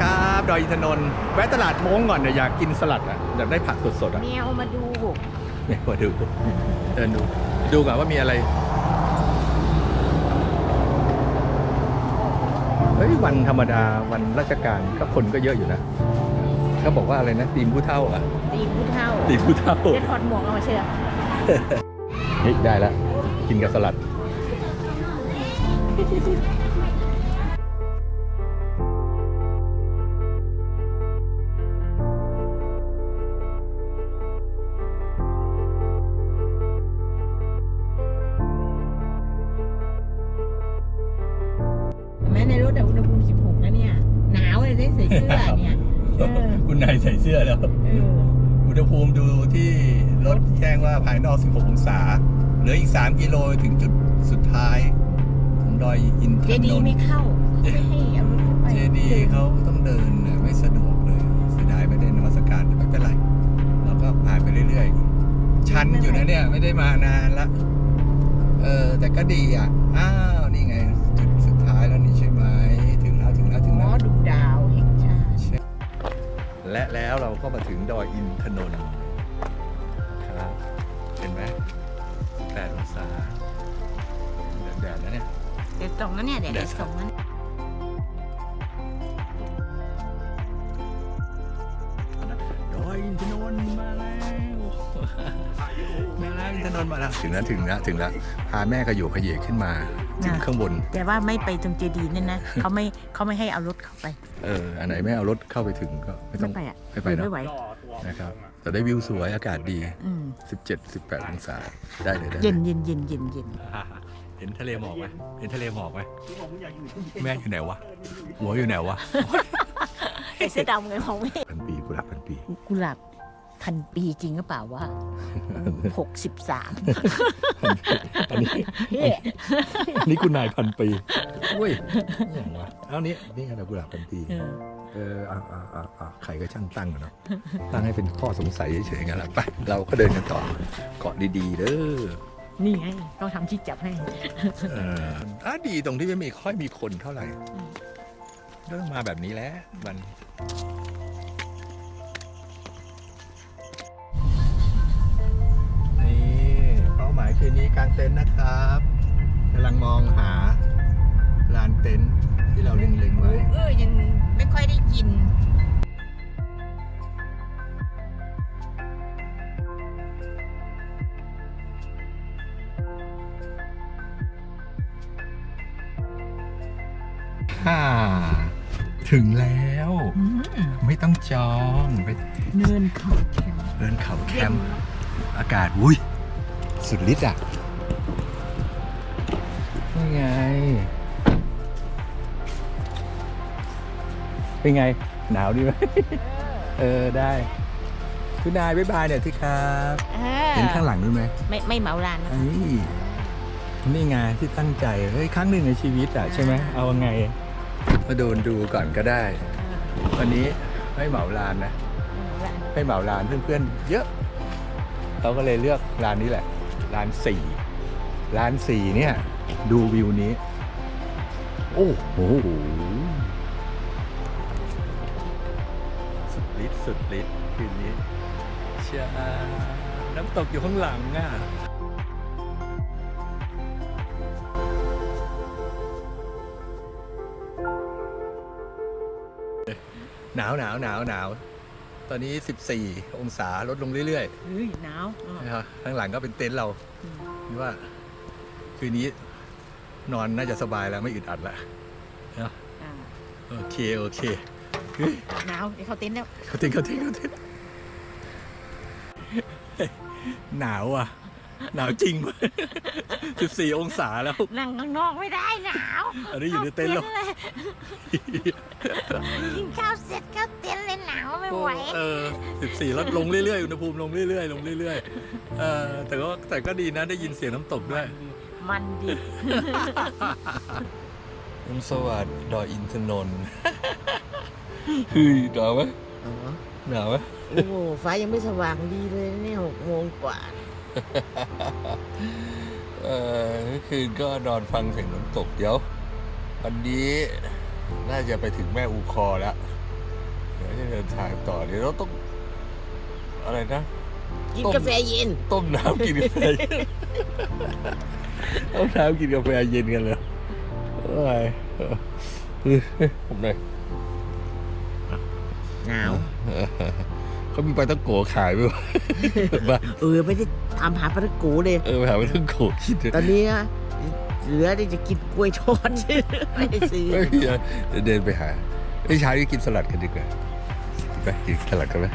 ครับ ดอยอินทนนท์แวะตลาดม้งก่อนเนี่ยอยากกินสลัดอะอยากได้ผักสดๆอะแมวมาดูเนี่ยมาดูเดินดู ดูก่อนว่ามีอะไร เฮ้ยวันธรรมดาวันราชการก็คนก็เยอะอยู่นะเขาบอกว่าอะไรนะตีมผู้เท่าอะตีนผู้เท่าตีมผู้เท่า เดี๋ยวถอดหมวกเอามาเชื่อเฮ้ยได้แล้วกินกับสลัด ใส่เสื้อเนี่ยเออคุณนายใส่เสื้อแล้ว เอออุณหภูมิดูที่รถแจ้งว่าภายนอก 16 องศา เหลืออีก 3 กิโลถึงจุดสุดท้ายของดอยอินทเจนดีนท์ไม่เข้าเขาไม่ให้เอารถเข้าไปเจดีเขาต้องเดินน่ะไม่สะดวกเลยเสียดายไม่ได้นมัสการแต่ไม่เป็นไรเราก็ผ่านไปเรื่อยๆ ชันอยู่นะเนี่ย ไม่ได้มานานละ เออ แต่ก็ดีอะ อ้าว นี่ไง และแล้วเราก็มาถึงดอยอินทนนท์ครับ เห็นไหมแปดองศาแดดๆนะเนี่ยเดี๋ยวส่งแล้วเนี่ย เดี๋ยวเดี๋เดี๋ยยววส่งนั้นดอยอินทนนท์มาแล้วมาแล้วอินทนนท์มาแล้ว ถึงแล้วถึงแล้วถึงแล้วพาแม่ขยโยขยเยกขึ้นมา ถึงข้างบน แต่ว่าไม่ไปตรงเจดีเนี่ยนะเขาไม่เขาไม่ให้เอารถเข้าไป เออ อันไหนไม่เอารถเข้าไปถึงก็ไม่ต้ไม่องไปอะไม่ไปเนอะไม่ไหวนะครับ แต่ได้วิวสวยอากาศดี อืม17 18องศาได้เลยได้ลเย็นเย็นเย็นเย็นเย็นเห็นทะเลหมอกไหมเห็นทะเลหมอกไหมแม่อยู่ไหนวะ หัวอยู่ไหนวะใส่เสื้อดำไงมองไม่เห็นพันปีกุหลาบพันปี กุหลาบ พันปีจริงหรือเปล่าวะหกสิบสามอันนี้นี่คุณนายพันปีอุ้ยนี่อย่างวะเอานี้นี่ขนาดกุหลาบพันปีเอออ่าอ่าอ่าอ่าใครก็ช่างตั้งอะเนาะตั้งให้เป็นข้อสงสัยเฉยๆงั้นแหละไปเราก็เดินกันต่อเกาะดีๆเด้อนี่ไงต้องทำที่จับให้เอออะดีตรงที่ไม่มีค่อยมีคนเท่าไหร่อืมก็ต้องมาแบบนี้แหละมันนี่ หมายคืนนี้กางเต็นท์นะครับกำลังมองหาลานเต็นท์ที่เราเล็งๆไว้ เออยังไม่ค่อยได้ยินฮ่าถึงแล้ว ไม่ต้องจองไปเนินเขาแคมป์เดินเขาแคมป์อากาศอุ้ย สุดฤทธิ์อะนี่ไง เป็นไง หนาวดีไหมเออ ได้ คุณนายบ๊ายบายเนี่อยที่ครับเออเห็นข้างหลังด้วยไหมไม่ไม่เหมาลานนะไอ้นี่ไงที่ตั้งใจ เฮ้ย ครั้งหนึ่งในชีวิตอะใช่ไหม เอาไง มาโดนดูก่อนก็ได้ วันนี้ไม่เหมาลานนะไม่เหมาร้านเพื่อนๆเยอะ เราก็เลยเลือกร้านนี้แหละ ร้านสี่ร้านสี่เนี่ย ดูวิวนี้ โอ้โหสุดฤทธิ์สุดฤทธิ์คืนนี้เชียน้ำตกอยู่ข้างหลังอะหนาวหนาวหนาวหนาวตอนนี้ 14 องศาลดลงเรื่อยเฮ้ยหนาวอะๆนะครับ ข้างหลังก็เป็นเต็นท์เราอืมคิดว่า คืนนี้ นอนน่าจะสบายแล้วไม่อึดอัดละเนอะอ่าโอเคโอเคเฮ้ยหนาวเดี๋ยวเขาเต็นท์แล้วเขาทิ้งเขาทิ้งเขาทิ้งหนาวอะ หนาวจริง14 องศาแล้ว นั่งข้างนอกไม่ได้หนาวอันนี้อยู่ในเต็นท์เราอาเลยกินข้าวเสร็จเข้าเต็นท์เลยหนาวไม่ไหวเออ14ลดลงเรื่อยๆ อุณหภูมิลงเรื่อยๆ ลงเรื่อยๆ เออแต่ก็แต่ก็ดีนะได้ยินเสียงน้ำตกด้วย มันดีอรุณสวัสดิ์ดอยอินทนนท์เฮ้ยหนาวไหมหนาวไหมโอ้โหฟ้ายังไม่สว่างดีเลยนะเนี่ยหกโมงกว่า เออเมื่อคืนก็นอนฟังเสียงน้ำตกเดี๋ยว วันนี้น่าจะไปถึงแม่อูคอแล้วเดี๋ยวจะเดินทางต่อเดี๋ยวเราต้อง อะไรนะกินต้มกาแฟเย็น ต้มน้ำกินกาแฟเย็น ต้มน้ำกินกาแฟเย็นกันเลยโอ้ยเออผมเลยหนาว เขามีปลาตั้งโกขายไหมวะบ้านเออไม่ได้ตามหาปลาตะกูเลย เออไปหาปลาตั้งโกคิดตอนนี้นะเหลือที่จะกินกล้วยทอดไม่ได้ซื้อไม่มีอะไรเดี๋ยวเดินไปหาไอ้ยเช้านี้กินสลัดกันดีกว่าไปกินสลัดกันไหม